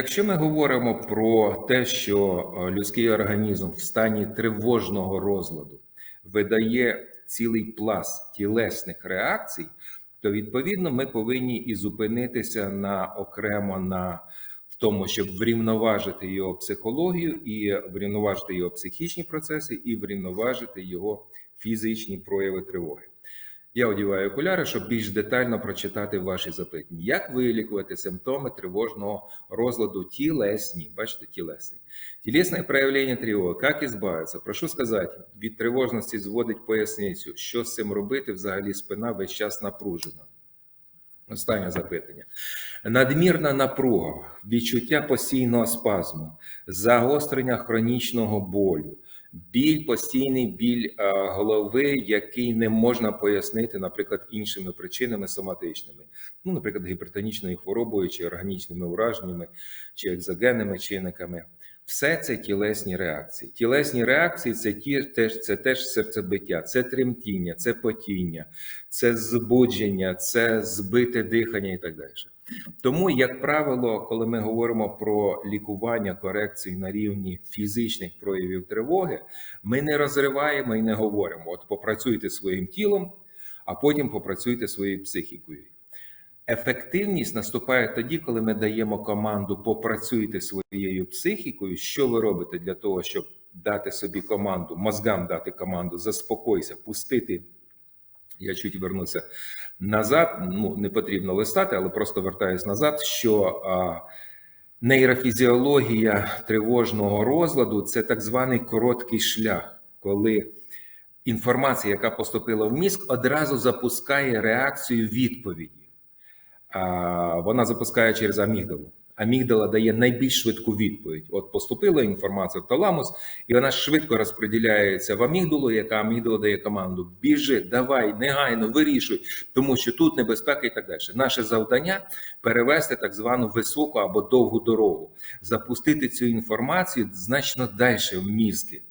Якщо ми говоримо про те, що е, людський організм в стані тривожного розладу видає цілий пласт тілесних реакцій, то відповідно ми повинні і зупинитися на окремо на в тому, щоб врівноважити його психологію, і врівноважити його психічні процеси, і врівноважити його фізичні прояви тривоги. Я одіваю окуляри, щоб більш детально прочитати ваші запитання. Як вилікувати симптоми тривожного розладу тілесні? Бачите, тілесний. Тілесне проявлення тривоги. Як ізбавитися? Прошу сказати, від тривожності зводить поясницю, що з цим робити, взагалі спина весь час напружена. Останнє запитання. Надмірна напруга, відчуття постійного спазму, загострення хронічного болю, біль, постійний біль е, голови, який не можна пояснити, наприклад, іншими причинами соматичними, ну, наприклад, гіпертонічною хворобою, чи органічними ураженнями, чи екзогенними чинниками. Все це тілесні реакції. Тілесні реакції це ті, теж це теж серцебиття, це тремтіння, це потіння, це збудження, це збите дихання і так далі. Тому, як правило, коли ми говоримо про лікування корекції на рівні фізичних проявів тривоги, ми не розриваємо і не говоримо: от попрацюйте своїм тілом, а потім попрацюйте своєю психікою. Ефективність наступає тоді, коли ми даємо команду попрацюйте своєю психікою. Що ви робите для того, щоб дати собі команду, мозгам дати команду, заспокойся, пустити. Я чуть вернуся назад. Ну не потрібно листати, але просто вертаюсь назад. Що нейрофізіологія тривожного розладу це так званий короткий шлях, коли інформація, яка поступила в мізк, одразу запускає реакцію відповіді вона запускає через амігдалу. Амігдала дає найбільш швидку відповідь. От поступила інформація в таламус, і вона швидко розподіляється в амігдалу, яка амігдала дає команду: біжи, давай, негайно, вирішуй, тому що тут небезпека і так далі. Наше завдання перевести так звану високу або довгу дорогу, запустити цю інформацію значно далі в мізки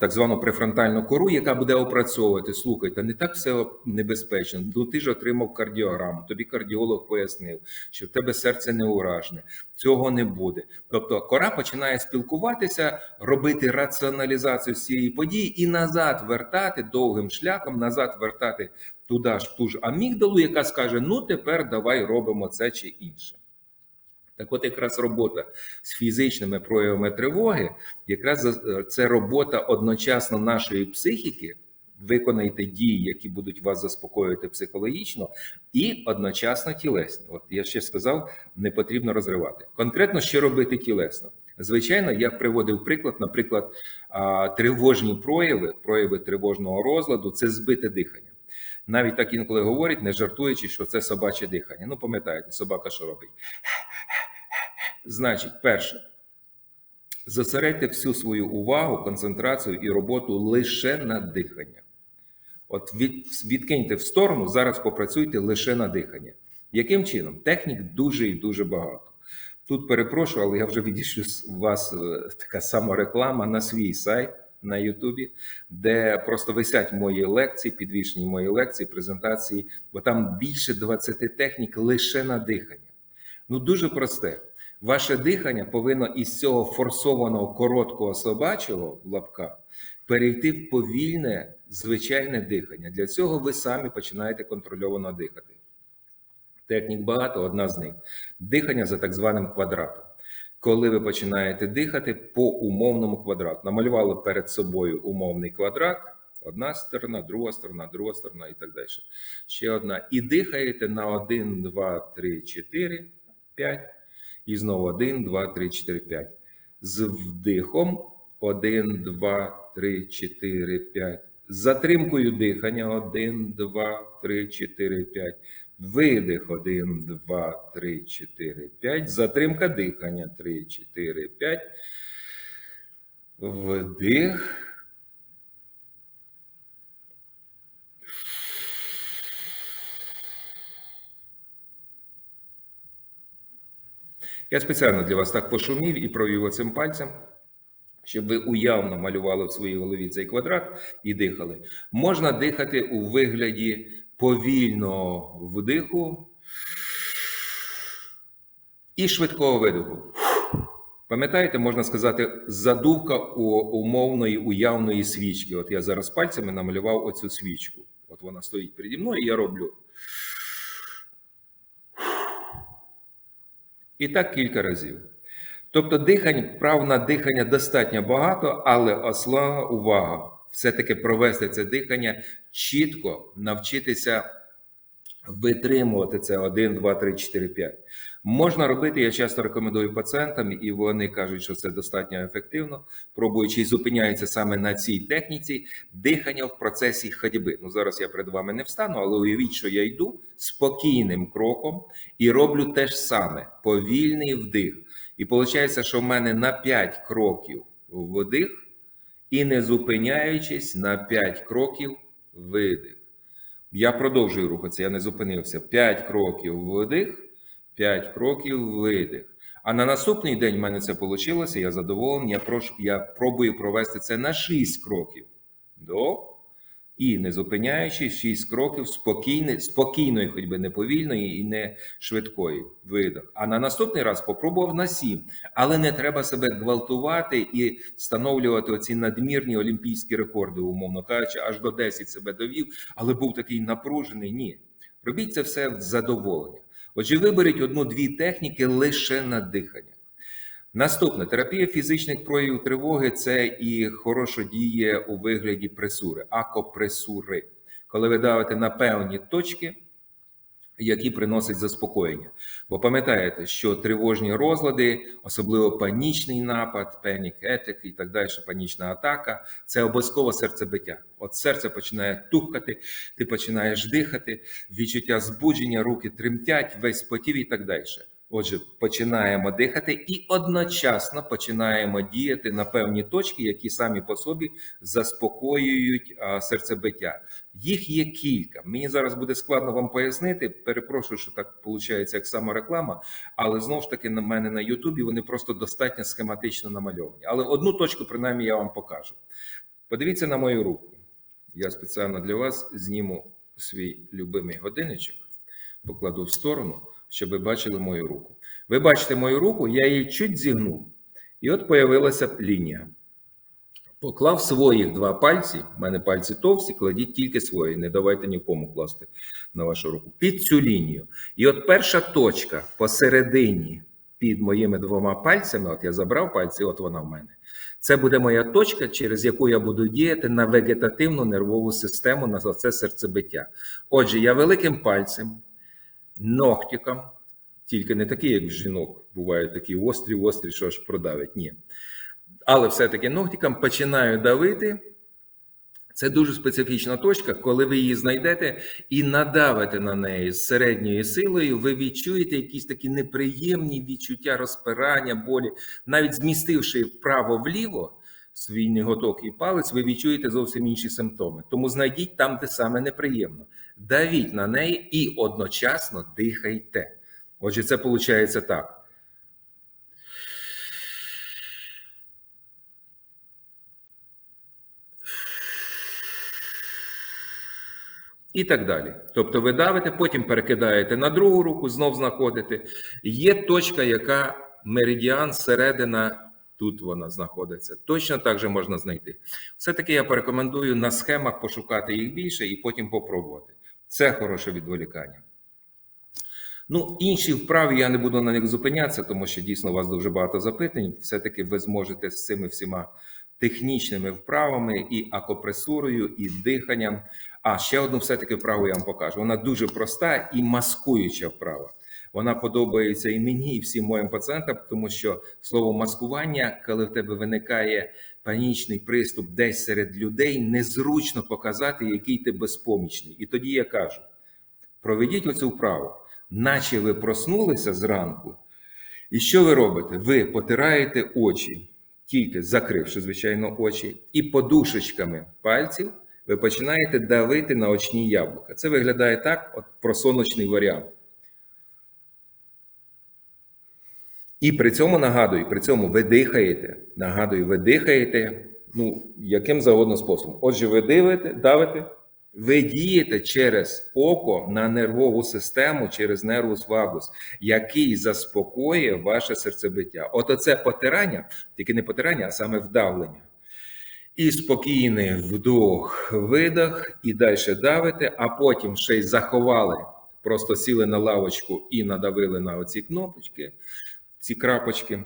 так звану префронтальну кору, яка буде опрацьовувати. Слухайте, не так все небезпечно. Ну ти ж отримав кардіограму. Тобі кардіолог пояснив, що в тебе серце не уражне, цього не буде. Тобто, кора починає спілкуватися, робити раціоналізацію цієї події і назад вертати довгим шляхом, назад вертати туди ж ту ж амігдалу, яка скаже: Ну тепер давай робимо це чи інше. Так, от якраз робота з фізичними проявами тривоги, якраз е, це робота одночасно нашої психіки. Виконайте дії, які будуть вас заспокоювати психологічно, і одночасно тілесні. От я ще сказав, не потрібно розривати. Конкретно, що робити тілесно. Звичайно, я приводив приклад, наприклад, тривожні прояви, прояви тривожного розладу це збите дихання. Навіть так інколи говорять, не жартуючи, що це собаче дихання. Ну, пам'ятаєте, собака що робить? Значить, перше, зосередьте всю свою увагу, концентрацію і роботу лише на дихання. От від, відкиньте в сторону, зараз попрацюйте лише на дихання. Яким чином? Технік дуже і дуже багато. Тут перепрошую, але я вже відійшлю у вас е, така самореклама на свій сайт на Ютубі, де просто висять мої лекції, підвішені мої лекції, презентації, бо там більше 20 технік лише на дихання. Ну, дуже просте. Ваше дихання повинно із цього форсованого короткого собачого в лапках перейти в повільне звичайне дихання. Для цього ви самі починаєте контрольовано дихати. Технік багато, одна з них дихання за так званим квадратом. Коли ви починаєте дихати по умовному квадрату, намалювали перед собою умовний квадрат, одна сторона, друга сторона, друга сторона і так далі. Ще одна. І дихаєте на 1, 2, 3, 4, 5. І знову 1, 2, 3, 4, 5. З вдихом 1, 2, 3, 4, 5. З затримкою дихання 1, 2, 3, 4, 5. Видих 1, 2, 3, 4, 5. Затримка дихання 3, 4, 5. Вдих. Я спеціально для вас так пошумів і провів оцим пальцем, щоб ви уявно малювали в своїй голові цей квадрат і дихали. Можна дихати у вигляді повільного вдиху і швидкого видуху. Пам'ятаєте, можна сказати, задувка у умовної уявної свічки. От я зараз пальцями намалював оцю свічку. От вона стоїть переді мною, і я роблю. І так кілька разів. Тобто дихань, прав на дихання достатньо багато, але осла, увага все-таки провести це дихання чітко, навчитися витримувати це 1, 2, 3, 4, 5. Можна робити, я часто рекомендую пацієнтам, і вони кажуть, що це достатньо ефективно, пробуючи і зупиняються саме на цій техніці дихання в процесі ходьби. Ну зараз я перед вами не встану, але уявіть, що я йду спокійним кроком і роблю те ж саме повільний вдих. І виходить, що в мене на 5 кроків вдих, і не зупиняючись на 5 кроків видих. Я продовжую рухатися, я не зупинився. 5 кроків вдих, 5 кроків видих. А на наступний день в мене це вийшло, я задоволений. Я прошу, я пробую провести це на 6 кроків. До. І не зупиняючись, 6 кроків спокійно, спокійної, хоч би не повільної і не швидкої видох. А на наступний раз попробував на 7. Але не треба себе гвалтувати і встановлювати оці надмірні олімпійські рекорди, умовно кажучи, аж до 10 себе довів, але був такий напружений. Ні. Робіть це все в задоволення. Отже, виберіть одну-дві техніки лише на дихання. Наступне терапія фізичних проявів тривоги це і хорошо діє у вигляді пресури, акопресури, коли ви давите на певні точки, які приносять заспокоєння. Бо пам'ятаєте, що тривожні розлади, особливо панічний напад, панік етик і так далі, панічна атака це обов'язково серцебиття. От серце починає тухкати, ти починаєш дихати, відчуття збудження, руки тремтять, весь потів і так далі. Отже, починаємо дихати і одночасно починаємо діяти на певні точки, які самі по собі заспокоюють серцебиття. Їх є кілька. Мені зараз буде складно вам пояснити. Перепрошую, що так виходить, як самореклама, але знову ж таки на мене на Ютубі вони просто достатньо схематично намальовані. Але одну точку, принаймні, я вам покажу. Подивіться на мою руку. Я спеціально для вас зніму свій любимий годинничок, покладу в сторону щоб ви бачили мою руку. Ви бачите мою руку, я її чуть зігнув. І от появилася лінія. Поклав своїх два пальці, в мене пальці товсті, кладіть тільки свої, не давайте нікому класти на вашу руку. Під цю лінію. І от перша точка посередині під моїми двома пальцями, от я забрав пальці, от вона в мене. Це буде моя точка, через яку я буду діяти на вегетативну нервову систему, на це серцебиття. Отже, я великим пальцем ногтиком, тільки не такі, як в жінок, бувають такі острі, острі, що аж продавить. Ні. Але все-таки ногтиком починаю давити. Це дуже специфічна точка, коли ви її знайдете і надавите на неї з середньою силою, ви відчуєте якісь такі неприємні відчуття розпирання, болі, навіть змістивши вправо-вліво свій неготок і палець, ви відчуєте зовсім інші симптоми. Тому знайдіть там, де саме неприємно давіть на неї і одночасно дихайте. Отже, це виходить так. І так далі. Тобто ви давите, потім перекидаєте на другу руку, знов знаходите. Є точка, яка меридіан середина, тут вона знаходиться. Точно так же можна знайти. Все-таки я порекомендую на схемах пошукати їх більше і потім попробувати. Це хороше відволікання. Ну, інші вправи я не буду на них зупинятися, тому що дійсно у вас дуже багато запитань. Все-таки ви зможете з цими всіма технічними вправами і акопресурою, і диханням. А ще одну все-таки вправу я вам покажу. Вона дуже проста і маскуюча вправа. Вона подобається і мені, і всім моїм пацієнтам, тому що слово маскування, коли в тебе виникає панічний приступ десь серед людей, незручно показати, який ти безпомічний. І тоді я кажу: проведіть оцю вправу, наче ви проснулися зранку. І що ви робите? Ви потираєте очі, тільки закривши, звичайно, очі, і подушечками пальців ви починаєте давити на очні яблука. Це виглядає так, от просоночний варіант. І при цьому нагадую, при цьому ви дихаєте. Нагадую, ви дихаєте ну, яким завгодно способом. Отже, ви дивите, давите, Ви дієте через око на нервову систему, через нервус вагус, який заспокоює ваше серцебиття. От оце потирання, тільки не потирання, а саме вдавлення. І спокійний вдох, видох, і далі давите, а потім ще й заховали, просто сіли на лавочку і надавили на оці кнопочки, ці крапочки.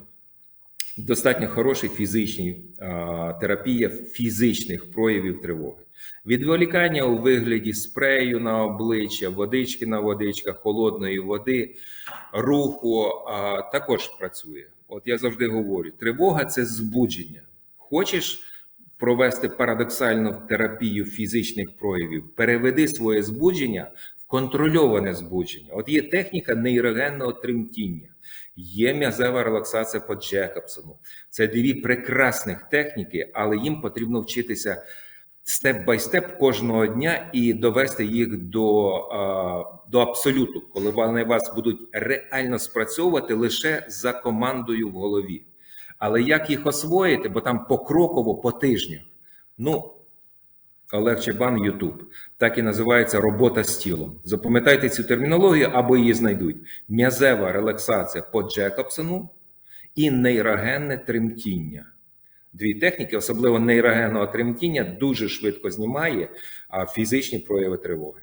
Достатньо хороший фізичний а, терапія фізичних проявів тривоги. Відволікання у вигляді спрею на обличчя, водички на водичках, холодної води, руху а, також працює. От я завжди говорю: тривога це збудження. Хочеш провести парадоксальну терапію фізичних проявів, переведи своє збудження контрольоване збудження. От є техніка нейрогенного тремтіння, є м'язева релаксація по Джекобсону. Це дві прекрасних техніки, але їм потрібно вчитися степ бай степ кожного дня і довести їх до, до абсолюту, коли вони вас будуть реально спрацьовувати лише за командою в голові. Але як їх освоїти, бо там покроково по тижнях. Ну, Олег Чебан, Ютуб. Так і називається робота з тілом. Запам'ятайте цю термінологію або її знайдуть: м'язева релаксація по Джекобсону і нейрогенне тремтіння. Дві техніки, особливо нейрогенного тремтіння, дуже швидко знімає фізичні прояви тривоги.